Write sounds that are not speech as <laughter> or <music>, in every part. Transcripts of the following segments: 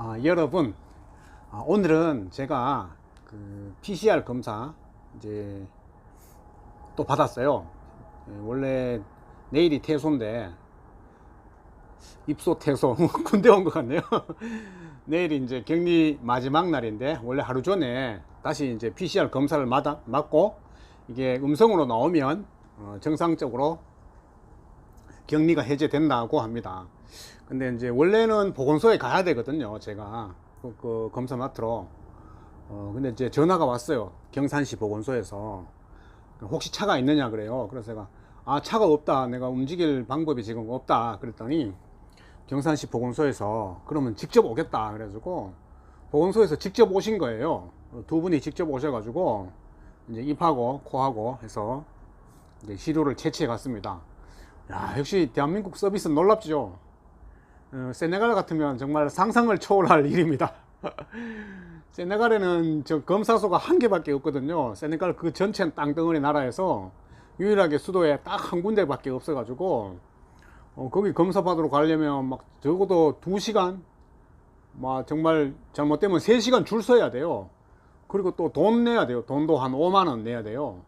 아, 여러분, 아, 오늘은 제가 그 PCR 검사 이제 또 받았어요. 예, 원래 내일이 퇴소인데 입소 퇴소 <laughs> 군대 온 것 같네요. <laughs> 내일이 이제 격리 마지막 날인데 원래 하루 전에 다시 이제 PCR 검사를 맞아, 맞고 이게 음성으로 나오면 어, 정상적으로 격리가 해제된다고 합니다. 근데 이제 원래는 보건소에 가야 되거든요. 제가 그, 그 검사 맡으러. 어, 근데 이제 전화가 왔어요. 경산시 보건소에서. 혹시 차가 있느냐 그래요. 그래서 제가 아 차가 없다. 내가 움직일 방법이 지금 없다. 그랬더니 경산시 보건소에서 그러면 직접 오겠다. 그래가지고 보건소에서 직접 오신 거예요. 두 분이 직접 오셔가지고 이제 입하고 코하고 해서 이제 시료를 채취해 갔습니다. 야 역시 대한민국 서비스 놀랍죠. 어, 세네갈 같으면 정말 상상을 초월할 <laughs> 일입니다. 세네갈에는 저 검사소가 한 개밖에 없거든요. 세네갈 그 전체 땅덩어리 나라에서 유일하게 수도에 딱 한 군데밖에 없어가지고 어, 거기 검사 받으러 가려면 막 적어도 두 시간, 막 정말 잘못되면 세 시간 줄 서야 돼요. 그리고 또 돈 내야 돼요. 돈도 한 5만 원 내야 돼요.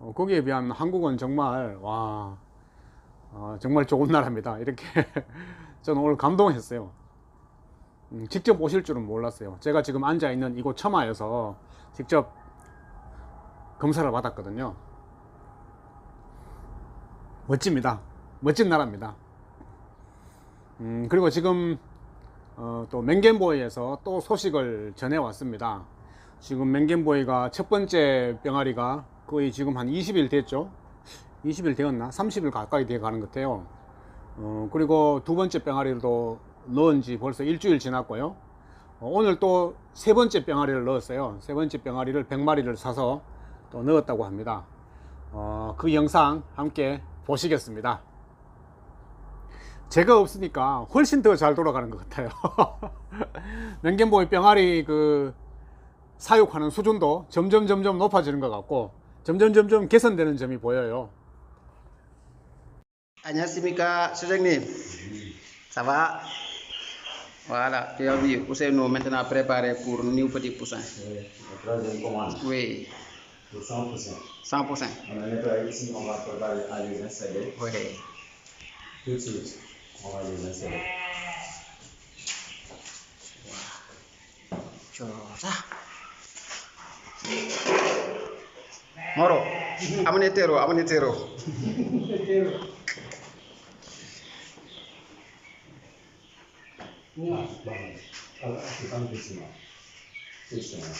어, 거기에 비하면 한국은 정말 와 아, 정말 좋은 나라입니다. 이렇게 <laughs> 저는 오늘 감동했어요. 음, 직접 오실 줄은 몰랐어요. 제가 지금 앉아 있는 이곳 처마에서 직접 검사를 받았거든요. 멋집니다. 멋진 나라입니다. 음, 그리고 지금 어, 또 맹겐보이에서 또 소식을 전해 왔습니다. 지금 맹겐보이가 첫 번째 병아리가 거의 지금 한 20일 됐죠. 20일 되었나? 30일 가까이 돼 가는 것 같아요. 어, 그리고 두 번째 병아리도 넣은 지 벌써 일주일 지났고요. 어, 오늘 또 세 번째 병아리를 넣었어요. 세 번째 병아리를 100마리를 사서 또 넣었다고 합니다. 어, 그 영상 함께 보시겠습니다. 제가 없으니까 훨씬 더 잘 돌아가는 것 같아요. <laughs> 맹겐보이 병아리 그 사육하는 수준도 점점 점점 높아지는 것 같고 점점 점점 개선되는 점이 보여요. Agnès Simika, Agnasimika Sojogne. Ça va? Voilà, tu as vu, nous maintenant préparé pour New Petit Poussin. La troisième commande. Oui. Pour 100%. 100%. On a nettoyé ici, on va préparer à les installer. Oui. Tout de suite, on va les installer. Chora. Hein? Moro, <laughs> amenez terreau, amenez terreau. には使わない。あ他の別には。そうしてもら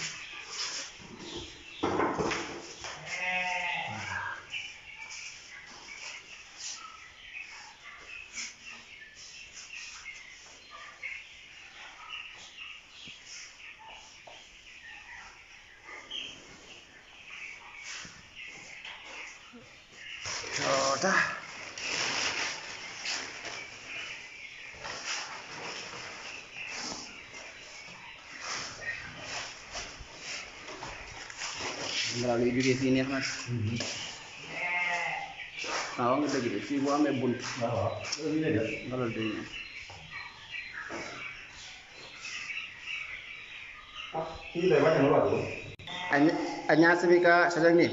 そうだ。li jóge fii neex na waaw nga dëgg de fii bu amee bunt ngalal day ñëw Agnasimika, c'est.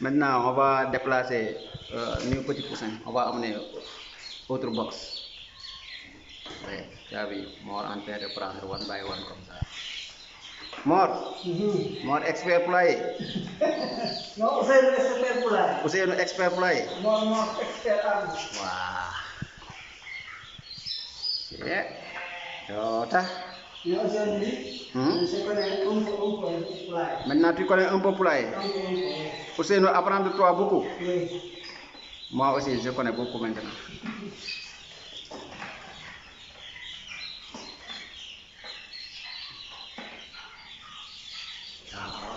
Maintenant, on va déplacer euh. On va box. Ouais, j'avais mort en de prendre one by one comme. <laughs> Mor. Mor expert pulai. No, usai no expert pulai. Usai no expert pulai. Mor mor expert am. Wah. Ya. Dota. Ya jadi ni. Hmm. Usai kau ni un un pulai. Menanti kau yang un pulai. Usai no apprendre trois beaucoup. Oui. usai usai kau yang buku maintenant.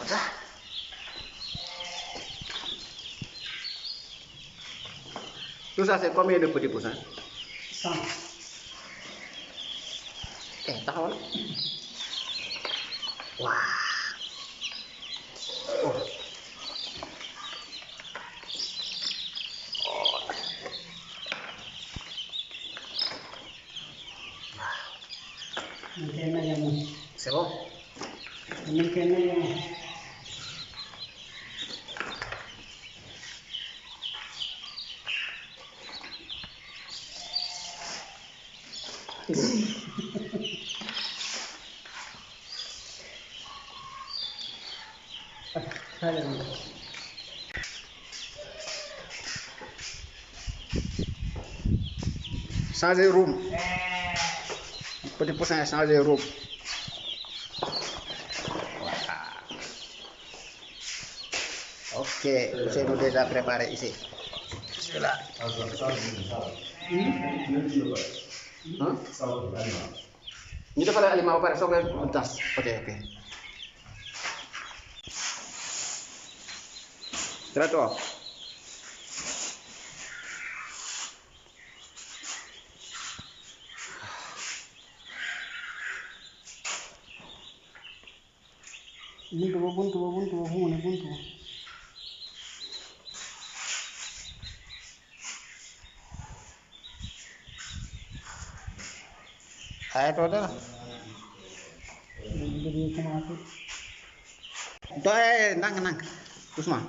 واضح Tout ça, c'est combien de petits poussins 100. Salam. Changer room. Petit poussin, changer room. Ok, c'est nous déjà préparé ici. Ñu defalee aliment ba pare soog a tas ok ok. Buntu ba buntu buntu buntu. ayat udah Tuh, eh, nang, nang. Terus mah.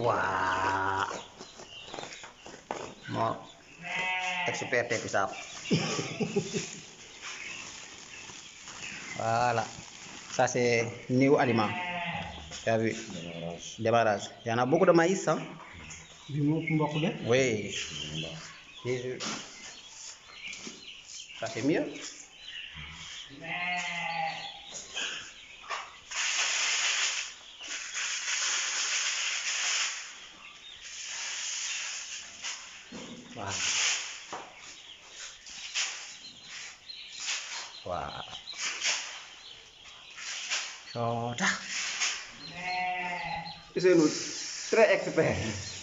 Wah. Mau expert ya bisa. Wala. Ça new anima. T'as vu? Débarrasse. Il y en a beaucoup. bir rahim yok. Wah. Wah. Sudah. Ini nutrek ekspert.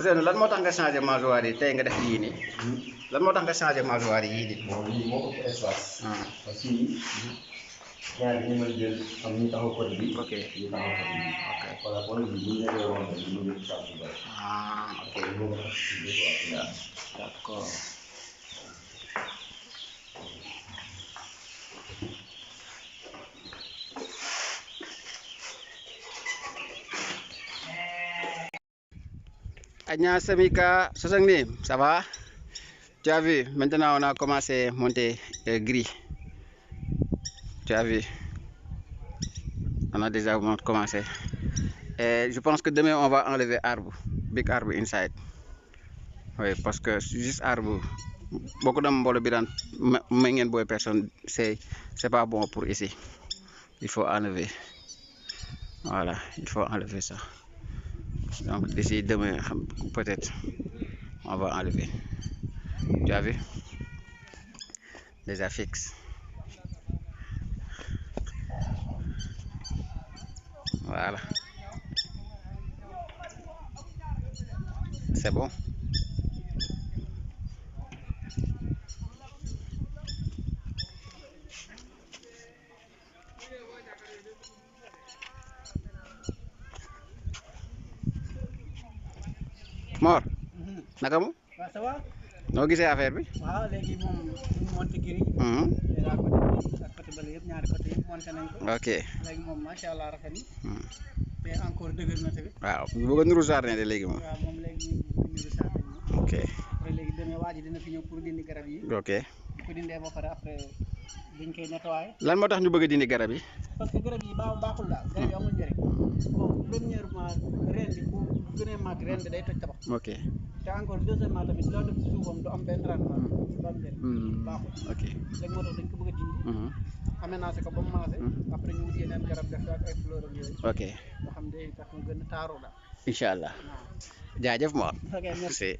Ousseynou lan moo tax nga changé mâchoire yi tey nga def yii nii lan moo tax nga changé mâchoire yi yii nii bon lii moo ëpp espace. ah parce que ñaar ñi may jël am ñu taxaw côté bi. ok ñu taxaw côté bi. ok voilà kon bu ñu ñëwee woon rek ñu saa su bëri. ah ok d'accord Agna Samika ça va? Tu as vu, maintenant on a commencé à monter le gris. Tu as vu? On a déjà commencé. Et je pense que demain on va enlever arbre, big arbre inside. Oui, parce que juste arbre, beaucoup de mbolo biran, mengen boy personne, c'est pas bon pour ici. Il faut enlever. Voilà, il faut enlever ça. Donc d'ici demain, peut-être, on va enlever. Tu as vu? Déjà fixe. Voilà. C'est bon? Mor naka mu waaw ça va. noo gisee affaire bi waaw léegi moom ñu monté giri. Mhm. ak côté bële yëpp ñaari côté yëpp monté nañ ko. ok léegi moom macha allah rafet na. Te encore dëgër na tamit. waaw bu bëgg a nuru jardin de léegi moom waaw moom léegi ñu ngi ñu saa nañ ma. ok léegi demee waa ji dina fi ñëw pour dindi garab yi. ok ko dindee ba pare après buñ koy nettoyé. lan moo tax ñu bëgg a dindi garab yi parce que garab yi baax baaxul daal garab yi amul njëriñ. bon premièrement reen bi bu bu gënee màgg reen bi day toj tabax. ok te encore deuxièmement tamit loo def ci suufam du am benn rendement. du am njëriñ. Hmm. baaxul. ok léegi moo tax dañ ko bëgg a dindi. Mhm. aménagé ko ba mu maase. Mhm. après ñu wut yeneen garab def ak ay fleur ak yooyu. ok nga xam day tax mu gën a taaru daal. incha allah jaajëf Mor ok merci